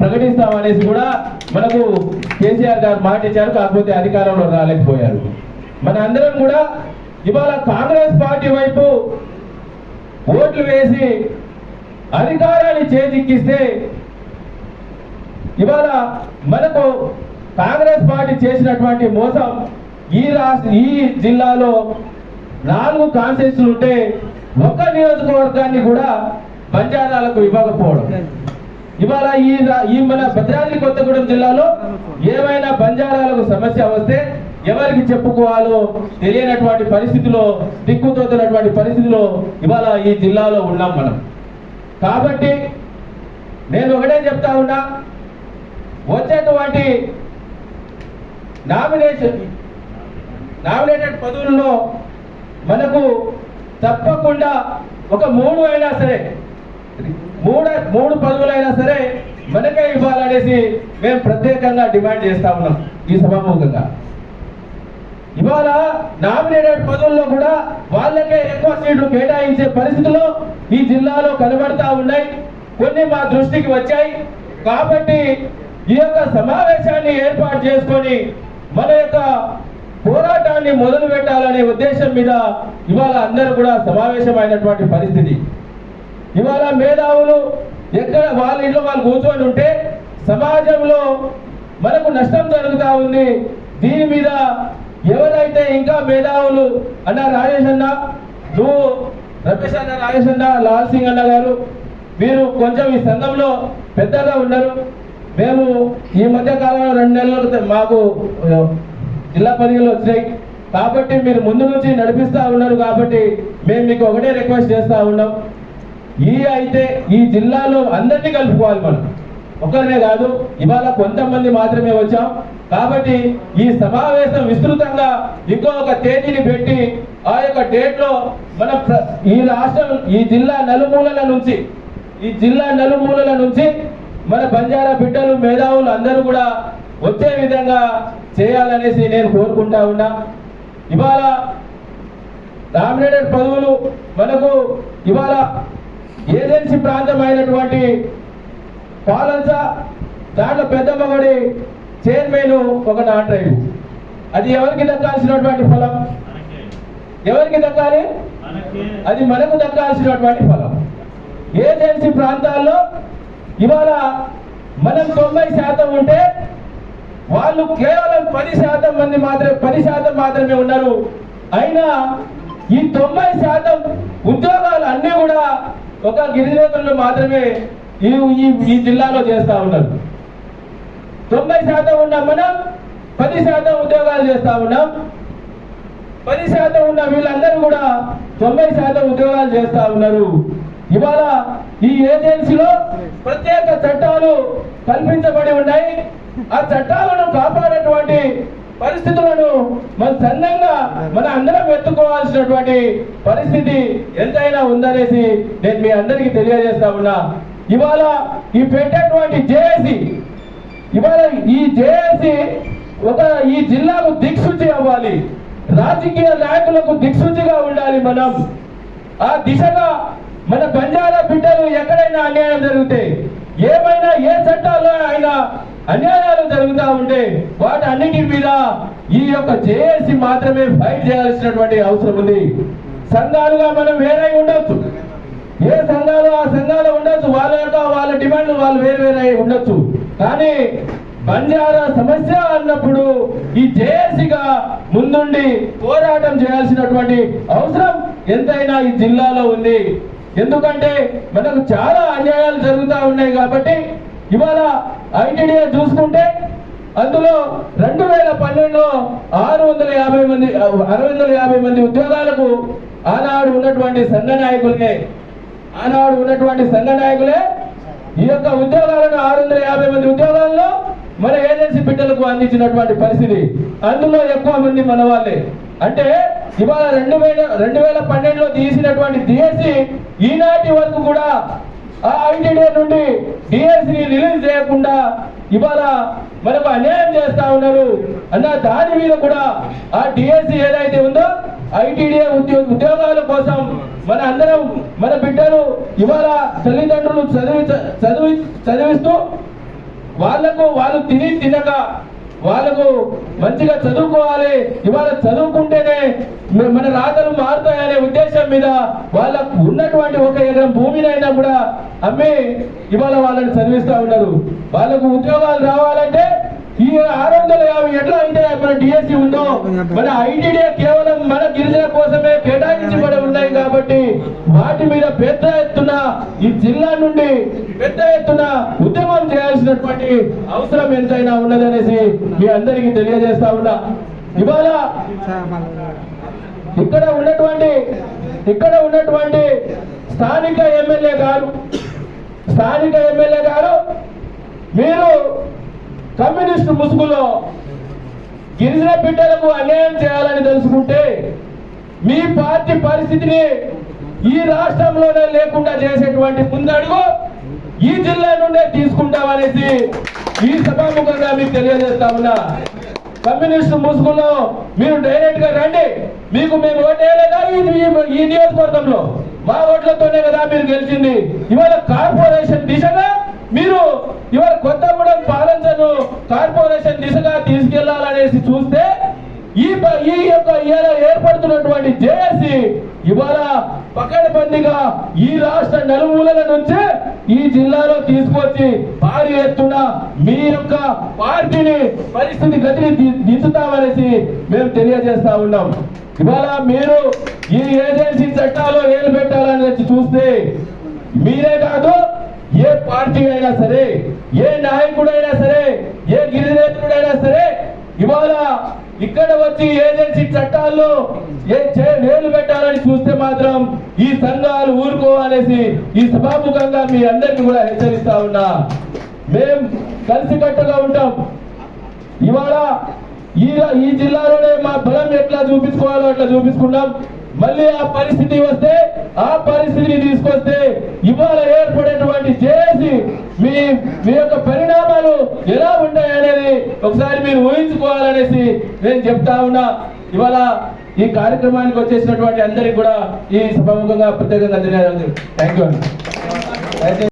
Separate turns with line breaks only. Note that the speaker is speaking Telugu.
ప్రకటిస్తామనేసి కూడా మనకు కేసీఆర్ గారు మాట ఇచ్చారు కాకపోతే అధికారంలో రాలేకపోయారు. మన అందరం కూడా ఇవాళ కాంగ్రెస్ పార్టీ వైపు ఓట్లు వేసి అధికారాన్ని చేజిక్కిస్తే ఇవాళ మనకు కాంగ్రెస్ పార్టీ చేసినటువంటి మోసం ఈ రాష్ట్ర ఈ జిల్లాలో నాలుగు కాన్స్టిట్యూన్సీలు ఉంటే ఒక్క నియోజకవర్గాన్ని కూడా బంజారాలకు ఇవ్వకపోవడం. ఇవాళ ఈ ఈ మన భద్రాద్రి కొత్తగూడెం జిల్లాలో ఏమైనా బంజారాలకు సమస్య వస్తే ఎవరికి చెప్పుకోవాలో తెలియనటువంటి పరిస్థితిలో దిక్కుతోతున్నటువంటి పరిస్థితిలో ఇవాళ ఈ జిల్లాలో ఉన్నాం మనం. కాబట్టి నేను ఒకటే చెప్తా ఉన్నా వచ్చేటువంటి నామినేషన్ నామినేటెడ్ పదవుల్లో మనకు తప్పకుండా ఒక మూడు అయినా సరే మూడు మూడు పదవులైనా సరే మనకే ఇవ్వాలనేసి మేము ప్రత్యేకంగా డిమాండ్ చేస్తా ఉన్నాం ఈ సభాముఖంగా. ఇవాళ నామినేటెడ్ పదవుల్లో కూడా వాళ్ళకే ఎక్కువ సీట్లు కేటాయించే పరిస్థితులు ఈ జిల్లాలో కనబడతా ఉన్నాయి. కొన్ని మా దృష్టికి వచ్చాయి. కాబట్టి ఈ యొక్క సమావేశాన్ని ఏర్పాటు చేసుకొని మన యొక్క పోరాటాన్ని మొదలు పెట్టాలనే ఉద్దేశం మీద ఇవాళ అందరూ కూడా సమావేశమైనటువంటి పరిస్థితి. ఇవాళ మేధావులు ఎక్కడ వాళ్ళ ఇంట్లో వాళ్ళు కూర్చొని ఉంటే సమాజంలో మనకు నష్టం జరుగుతూ ఉంది. దీని మీద ఎవరైతే ఇంకా మేధావులు అన్న రాజేష్ అన్న నువ్వు రమేష్ అన్న రాజేష్ అన్న లాల్ సింగ్ అన్న గారు మీరు కొంచెం ఈ సంఘంలో పెద్దగా ఉన్నారు మేము ఈ మధ్య కాలంలో రెండు నెలల మాకు జిల్లా పరిధిలో వచ్చినాయి. కాబట్టి మీరు ముందు నుంచి నడిపిస్తూ ఉన్నారు కాబట్టి మేము మీకు ఒకటే రిక్వెస్ట్ చేస్తూ ఉన్నాం. ఈ అయితే ఈ జిల్లాలో అందరినీ కలుపుకోవాలి మనం. ఒకరినే కాదు ఇవాళ కొంతమంది మాత్రమే వచ్చాం. కాబట్టి ఈ సమావేశం విస్తృతంగా ఇంకొక తేదీని పెట్టి ఆ యొక్క డేట్లో మన ఈ రాష్ట్రం ఈ జిల్లా నలుమూలల నుంచి ఈ జిల్లా నలుమూలల నుంచి మన బంజారా బిడ్డలు మేధావులు అందరూ కూడా వచ్చే విధంగా చేయాలనేసి నేను కోరుకుంటా ఉన్నా. ఇవాళ నామినేటెడ్ పదవులు మనకు ఇవాళ ఏజెన్సీ ప్రాంతం అయినటువంటి పాలంచ దాంట్లో పెద్దమ్మగడి చైర్మన్ ఒక నాన్ డ్రైవ్ అది ఎవరికి దక్కాల్సినటువంటి ఫలం? ఎవరికి దక్కాలి? అది మనకు దక్కాల్సినటువంటి ఫలం. ఏజెన్సీ ప్రాంతాల్లో ఇవాళ మనం తొంభై శాతం ఉంటే వాళ్ళు కేవలం పది శాతం మంది మాత్రమే పది శాతం మాత్రమే ఉన్నారు. అయినా ఈ తొంభై శాతం ఉద్యోగాలు అన్నీ కూడా ఒక గిరిజనేతలు మాత్రమే ఈ ఈ- జిల్లాలో చేస్తా ఉన్నారు. తొంభై శాతం ఉన్న మనం పది శాతం ఉద్యోగాలు చేస్తా ఉన్నాం. పది శాతం ఉన్న వీళ్ళందరూ కూడా తొంభై శాతం ఉద్యోగాలు చేస్తా ఉన్నారు. ఇవాళ ఈ ఏజెన్సీలో ప్రత్యేక చట్టాలు కల్పించబడి ఉన్నాయి. ఆ చట్టాలను కాపాడేటువంటి పరిస్థితులను మన సంఘంగా మన అందరం ఎత్తుకోవాల్సినటువంటి పరిస్థితి ఎంతైనా ఉందనేసి నేను మీ అందరికీ తెలియజేస్తా ఉన్నా. ఇవాళ ఈ పెట్టేటువంటి జేఏసి ఇవాళ ఈ జేఏసి ఒక ఈ జిల్లాకు దిక్సూచి అవ్వాలి. రాజకీయ నాయకులకు దిక్సూచిగా ఉండాలి మనం. ఆ దిశగా మన బంజారా బిడ్డలు ఎక్కడైనా అన్యాయం జరిగితే ఏమైనా ఏ చట్టాల్లో అయినా అన్యాయాలు జరుగుతూ ఉంటే వాటి అన్నిటి మీద ఈ యొక్క జేఏసీ మాత్రమే ఫైట్ చేయాల్సినటువంటి అవసరం ఉంది. సంఘాలుగా మనం వేరే ఉండొచ్చు. ఏ సంఘాలు ఆ సంఘాలు ఉండొచ్చు. వాళ్ళ యొక్క వాళ్ళ డిమాండ్లు వాళ్ళు వేరు వేరే అయి ఉండొచ్చు. కానీ బంజారా సమస్య అన్నప్పుడు ఈ జేఏసీగా ముందుండి పోరాటం చేయాల్సినటువంటి అవసరం ఎంతైనా ఈ జిల్లాలో ఉంది. ఎందుకంటే మనకు చాలా అన్యాయాలు జరుగుతూ ఉన్నాయి కాబట్టి ఇవాళ ఐటీడీఏ చూసుకుంటే అందులో రెండు వేల పన్నెండులో ఆరు వందల యాభై మంది అరవై వందల యాభై మంది ఉద్యోగాలకు ఆనాడు ఉన్నటువంటి సంఘ నాయకులే ఆనాడు ఉన్నటువంటి సంఘ నాయకులే ఈ యొక్క ఉద్యోగాలను ఆరు వందల యాభై మంది ఉద్యోగాల్లో మన ఏజెన్సీ బిడ్డలకు అందించినటువంటి పరిస్థితి. అందులో ఎక్కువ మంది మన వాళ్ళే అంటే ఇవాళ రెండు వేల రెండు వేల పన్నెండులో తీసినటువంటి డిఎస్సి ఈనాటి వరకు కూడా ఆ ఐటీడీ నుండి డిఎస్సి రిలీజ్ చేయకుండా ఇవాళ మనకు అన్యాయం చేస్తా ఉన్నారు. అన్న దాని మీద కూడా ఆ డిఎస్సి ఏదైతే ఉందో ఐటీడీ ఉద్యోగాల కోసం మన అందరం మన బిడ్డలు ఇవాళ తల్లిదండ్రులు చదివి చదివి చదివిస్తూ వాళ్ళకు వాళ్ళు తిని తినక వాళ్ళకు మంచిగా చదువుకోవాలి. ఇవాళ చదువుకుంటేనే మన రాతలు మారుతాయని మీద వాళ్ళకు ఉన్నటువంటి ఒక ఎకరం భూమినైనా కూడా అమ్మి ఇవాళ వాళ్ళని చదివిస్తా ఉన్నారు. వాళ్ళకు ఉద్యోగాలు రావాలంటే ఈ ఆరు వందల యాభై ఎట్లా అయితే మన డిఎస్సి ఉందో మన ఐటీడీ కేవలం మన గిరిజన కోసమే కేటాయించబడి ఉన్నాయి కాబట్టి వాటి మీద పెద్ద ఎత్తున ఈ జిల్లా నుండి పెద్ద ఎత్తున ఉద్యమం చేయాల్సినటువంటి అవసరం ఎంతైనా ఉన్నదనేసి మీ అందరికీ తెలియజేస్తా ఉన్నా. ఇవాళ ఇక్కడ ఉన్నటువంటి ఇక్కడ ఉన్నటువంటి స్థానిక ఎమ్మెల్యే గారు స్థానిక ఎమ్మెల్యే గారు మీరు కమ్యూనిస్టు ముసుగులో గిరిజన బిడ్డలకు అన్యాయం చేయాలని తెలుసుకుంటే మీ పార్టీ పరిస్థితిని ఈ రాష్ట్రంలోనే లేకుండా చేసేటువంటి ముందడుగు ఈ జిల్లా నుండే తీసుకుంటామనేసి ఈ సభాముఖంగా మీకు తెలియజేస్తా ఉన్నా. కమ్యూనిస్ట్ ముసుగులో మీరు డైరెక్ట్గా రండి. మీకు మేము ఓటేయలేదా ఈ ఈ నియోజకవర్గంలో. మా ఓట్లతోనే కదా మీరు గెలిచింది. ఇవాళ కార్పొరేషన్ దిశగా మీరు ఇవాళ కొత్తగూడెం పాలించను కార్పొరేషన్ దిశగా తీసుకెళ్ళాలనేసి చూస్తే ఈ ప- ఈ యొక్క ఏర్పడుతున్నటువంటి జేఏసీ ఇవాళ పకడ్బందీగా ఈ రాష్ట్ర నలుమూలల నుంచే ఈ జిల్లాలో తీసుకొచ్చి భారీ ఎత్తున మీ యొక్క పార్టీని పరిస్థితి గతిని దించుతామనేసి మేము తెలియజేస్తా ఉన్నాం. ఇవాళ మీరు ఈ ఏజెన్సీ చట్టాలు ఏలు పెట్టాలని చూస్తే మీరే కాదు ఏ పార్టీ అయినా సరే ఏ నాయకుడైనా సరే ఏ గిరిజనేతుడైనా సరే ఇవాళ ఇక్కడ వచ్చి ఏజెన్సీ చట్టాల్లో ఏ చే- వేలు పెట్టాలని చూస్తే మాత్రం ఈ సంఘాలు ఊరుకోవాలనేసి ఈ సభాముఖంగా మీ అందరికీ కూడా హెచ్చరిస్తా ఉన్నా. మేం కలిసికట్టుగా ఉంటాం. ఇవాళ ఈ ఈ జిల్లాలోనే మా బలం ఎట్లా చూపించుకోవాలో అట్లా చూపించుకున్నాం. మళ్ళీ ఆ పరిస్థితి వస్తే ఆ పరిస్థితిని తీసుకొస్తే ఇవాళ ఏర్పడేటువంటి చేసి మీ మీ యొక్క పరిణామాలు ఎలా ఉంటాయి అనేది ఒకసారి మీరు ఊహించుకోవాలనేసి నేను చెప్తా ఉన్నా. ఇవాళ ఈ కార్యక్రమానికి వచ్చేసినటువంటి అందరికి కూడా ఈ సభాముఖంగా ప్రత్యేకంగా ధన్యవాదాలు. థ్యాంక్ యూ అండి